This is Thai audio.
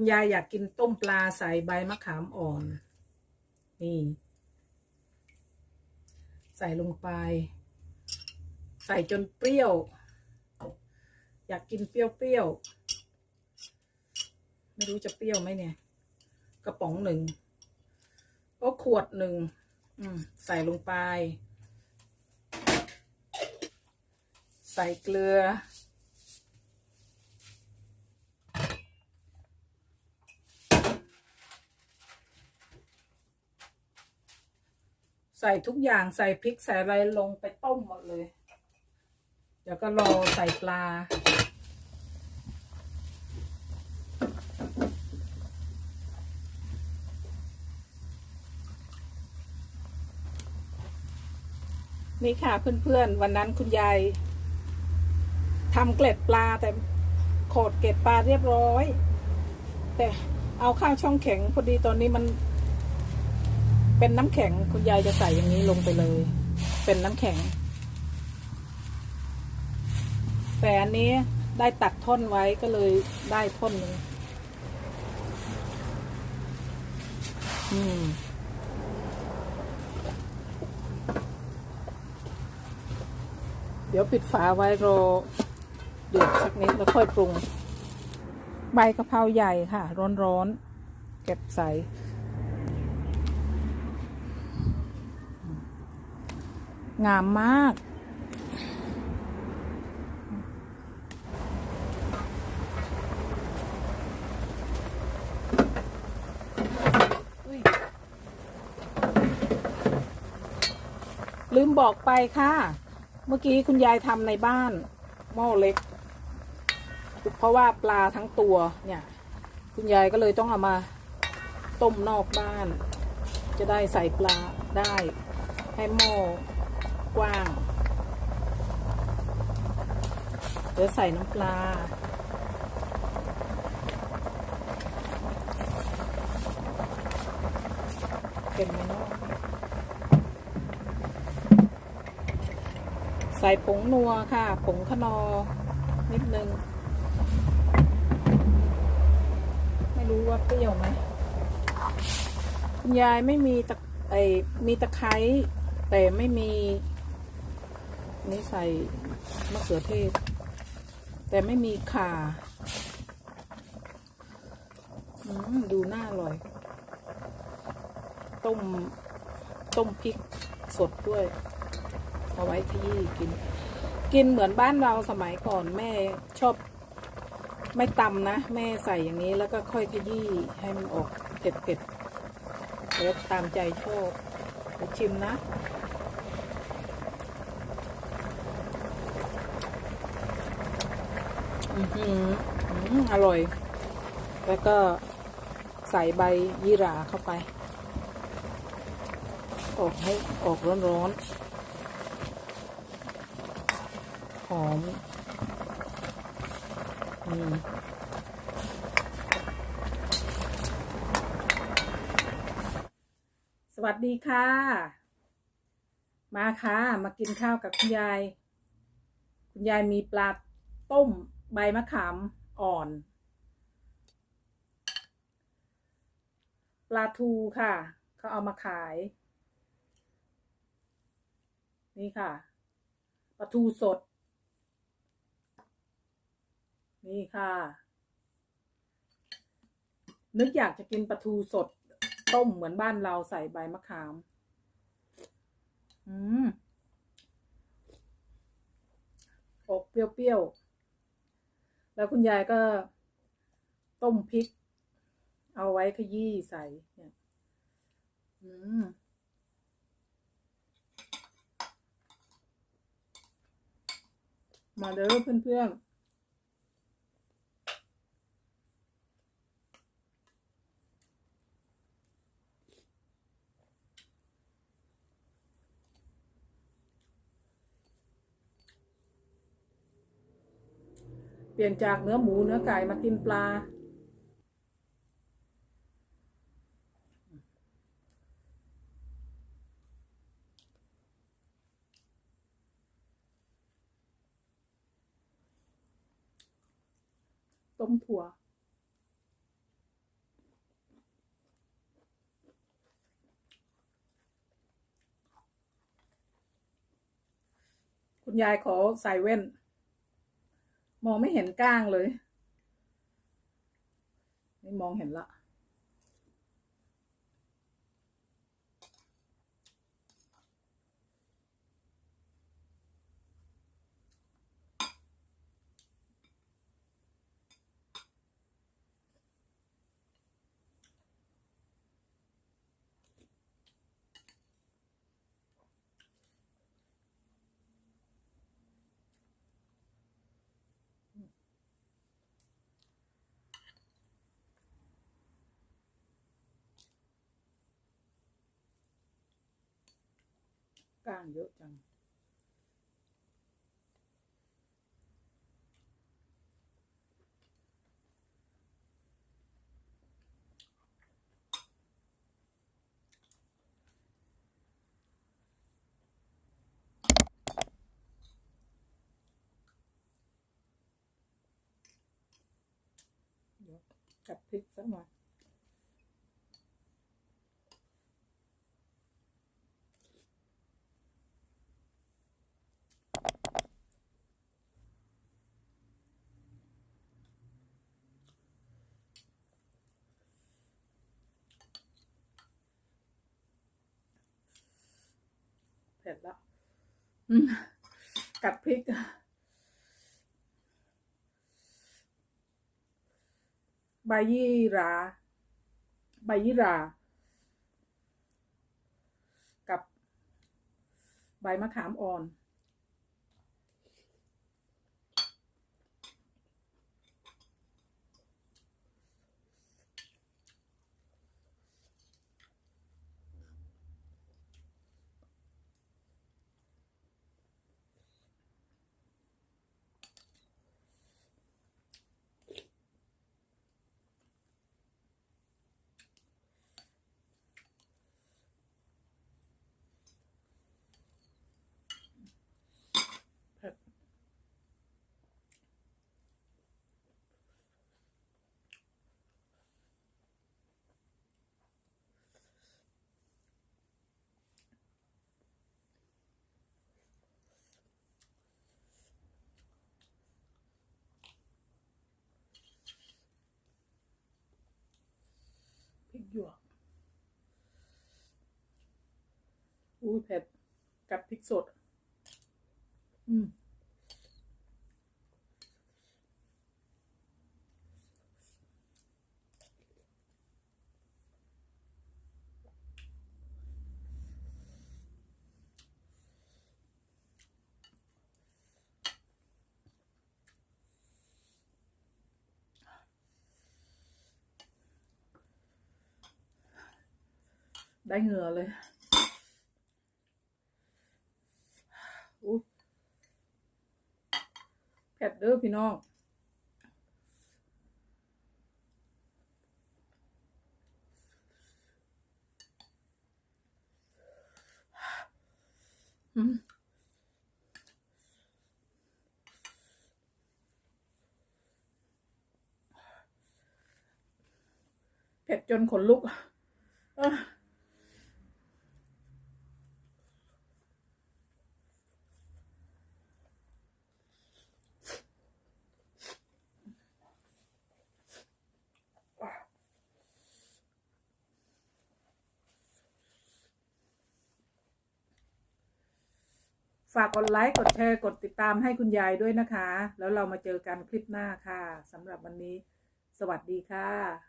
คุณยายอยากกินต้มปลาใส่ใบมะขามอ่อน นี่ ใส่ลงไป ใส่จนเปรี้ยว อยากกินเปรี้ยวๆ ไม่รู้จะเปรี้ยวไหมเนี่ย กระป๋องหนึ่งก็ขวดหนึ่งใส่ลงไป ใส่เกลือ ใส่ทุกอย่างใส่พริกใส่อะไรลงไปต้มหมดเลย เดี๋ยวก็รอใส่ปลา นี่ค่ะเพื่อนๆ วันนั้นคุณยายทำเกล็ดปลาแต่โขดเกล็ดปลาเรียบร้อย แต่เอาข้าวช่องแข็งพอดีตอนนี้มัน เป็นน้ำแข็งคุณยายจะใส่อย่างนี้ลงไปเลย เป็นน้ำแข็ง แต่อันนี้ได้ตัดท่อนไว้ก็เลยได้ท่อนนึ่งอืมเดี๋ยวปิดฝาไว้รอเดือดสักนิดแล้วค่อยปรุง ใบกะเพราใหญ่ค่ะ ร้อนๆ เก็บใส่ งามมาก ลืมบอกไปค่ะ เมื่อกี้คุณยายทำในบ้าน หม้อเล็ก เพราะว่าปลาทั้งตัวเนี่ย คุณยายก็เลยต้องเอามาต้มนอกบ้าน จะได้ใส่ปลาได้ให้หม้อ กว้างเดี๋ยวใส่น้ำปลา เป็นไหมเนาะใส่ผงนัวค่ะ ผงขนอ นิดนึง ไม่รู้ว่าเปรี้ยวไหมคุณยายไม่มีตะไอมีตะไคร้แต่ไม่มี นี่ใส่มะเขือเทศ แต่ไม่มีข่าดูน่าอร่อย ต้ม ต้มพริกสดด้วย เอาไว้ขยี้กิน กินเหมือนบ้านเราสมัยก่อนแม่ชอบ ไม่ตำนะ แม่ใส่อย่างนี้แล้วก็ค่อยขยี้ให้มันออกเผ็ดๆแล้วตามใจชอบชิมนะ อืมอร่อย แล้วก็ใส่ใบยี่หร่าเข้าไป ออกให้ออกร้อนๆ หอมอืมสวัสดีค่ะ มาค่ะ มากินข้าวกับคุณยาย คุณยายมีปลาต้ม ใบมะขามอ่อน ปลาทูค่ะ เขาเอามาขาย นี่ค่ะ ปลาทูสด นี่ค่ะ นึกอยากจะกินปลาทูสด ต้มเหมือนบ้านเราใส่ใบมะขาม อืมอกเปรี้ยวๆ แล้วคุณยายก็ต้มพริก เอาไว้ขยี้ใส่เนี่ยอืมมาเด้อเพื่อนๆ ปลี่ยนจากเนื้อหมูเนื้อไก่มากินปลา ต้มถั่วคุณยายขอใส่เว้น มองไม่เห็นก้างเลยนี่มองเห็นละ ก้างเยอะจัง เดี๋ยวกัดพริกสักหน่อย ผ็ดละอืมกัดพริกใบยี่หราใบยี่หรา กับใบมะขามอ่อน หยวกอุ้ยเผ็ดกับพริกสด อืม ได้เหงื่อเลยอู้เผ็ดเด้อพี่น้องอืมเผ็ดจนขนลุกอ้อ ฝากกดไลค์ กดแชร์ กดติดตามให้คุณยายด้วยนะคะ แล้วเรามาเจอกันคลิปหน้าค่ะสำหรับวันนี้ สวัสดีค่ะ